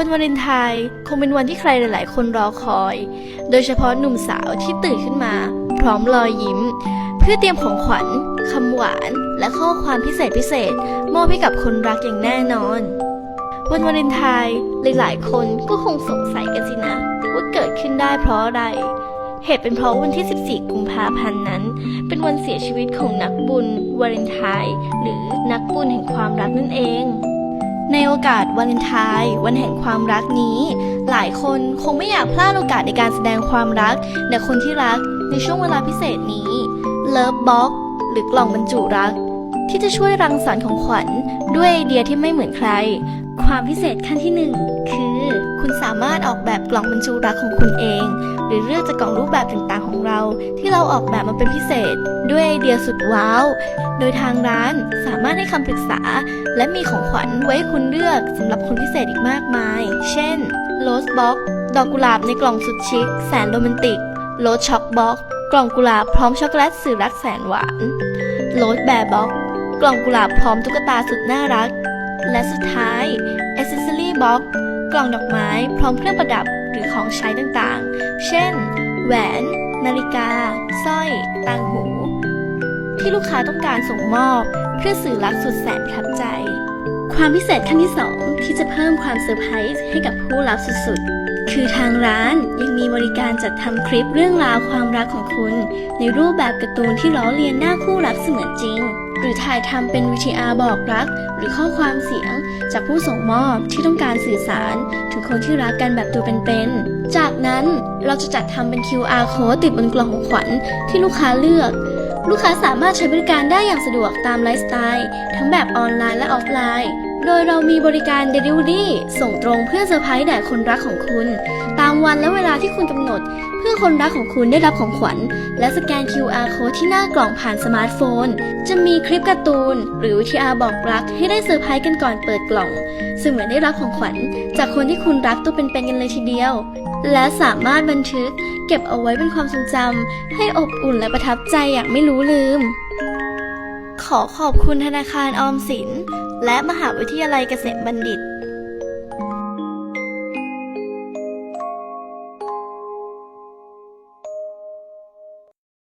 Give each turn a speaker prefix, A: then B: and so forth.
A: วันวาเลนไทน์คงเป็นวันที่ใครหลาย ๆ คนรอคอย โดยเฉพาะหนุ่มสาวที่ตื่นขึ้นมา พร้อมรอยยิ้ม เพื่อเตรียมของขวัญคำหวาน และข้อความพิเศษพิเศษ มอบให้กับคนรักอย่างแน่นอน วันวาเลนไทน์หลาย ๆ คนก็คงสงสัยกันสินะ ว่าเกิดขึ้นได้เพราะอะไรเหตุเป็นเพราะวันที่ 14 กุมภาพันธ์นั้น เป็นวันเสียชีวิตของนักบุญวาเลนไทน์หรือนักบุญแห่งความรักนั่นเอง ในโอกาสวาเลนไทน์วันแห่งความรักนี้ หลายคนคงไม่อยากพลาดโอกาสในการแสดงความรักแด่คนที่รักในช่วงเวลาพิเศษนี้ Love Box หรือกล่องบรรจุรัก ที่จะช่วยรังสรรค์ของขวัญด้วยไอเดียที่ไม่เหมือนใคร ความพิเศษขั้นที่หนึ่งคือ คุณสามารถออกแบบกล่องบรรจุรักของคุณเอง หรือเลือกจากกล่องรูปแบบต่างๆของเรา ที่เราออกแบบมาเป็นพิเศษ ด้วยไอเดียสุดว้าว โดยทางร้านสามารถให้คำปรึกษา และมีของขวัญไว้คุณเลือกสำหรับคนพิเศษอีกมากมาย เช่นโรสบ็อกดอกกุหลาบในกล่องสุดชิคแสนโรแมนติกโรสช็อกบ็อกกล่องกุหลาบพร้อมช็อกโกแลตสื่อรักแสนหวานโรสแบร์บ็อกกล่องกุหลาบพร้อมตุ๊กตาสุดน่ารัก และสุดท้าย Accessory Box กล่องดอกไม้พร้อมเครื่องประดับ หรือของใช้ต่างๆ เช่น แหวน นาฬิกา สร้อย ต่างหู ที่ลูกค้าต้องการส่งมอบเพื่อสื่อรักสุดแสนประทับใจ ความพิเศษขั้นที่ 2 ที่จะเพิ่มความเซอร์ไพรส์ให้กับผู้รับสุดๆ คือทางร้านยังมีบริการจัดทำคลิปเรื่องราวความรักของคุณ ในรูปแบบการ์ตูนที่ล้อเลียนหน้าคู่รักเสมือนจริง หรือถ่ายทำเป็น VTR บอกรัก หรือข้อความเสียง จากผู้ส่งมอบที่ต้องการสื่อสาร ถึงคนที่รักกันแบบตัวเป็นๆ จากนั้นเราจะจัดทำเป็น QR code ติดบนกล่องของขวัญที่ลูกค้าเลือก ลูกค้าสามารถใช้บริการได้อย่างสะดวกตามไลฟ์สไตล์ ทั้งแบบออนไลน์และออฟไลน์ โดยเรามีบริการ Delivery ส่งตรงเพื่อเซอร์ไพรส์แด่คนรักของคุณ ตามวันและเวลาที่คุณกำหนด เพื่อคนรักของคุณได้รับของขวัญ และสแกน QR code ที่หน้ากล่องผ่านสมาร์ทโฟน จะมีคลิปการ์ตูน หรือ VTR บอกรักให้ได้เซอร์ไพรส์กันก่อนเปิดกล่องซึ่งเหมือนได้รับของขวัญ จากคนที่คุณรักตัวเป็นๆกันเลยทีเดียว และสามารถบันทึก เก็บเอาไว้เป็นความทรงจำให้อบอุ่นและประทับใจอย่างไม่รู้ลืม ขอขอบคุณธนาคารออมสิน และมหาวิทยาลัยเกษมบัณฑิต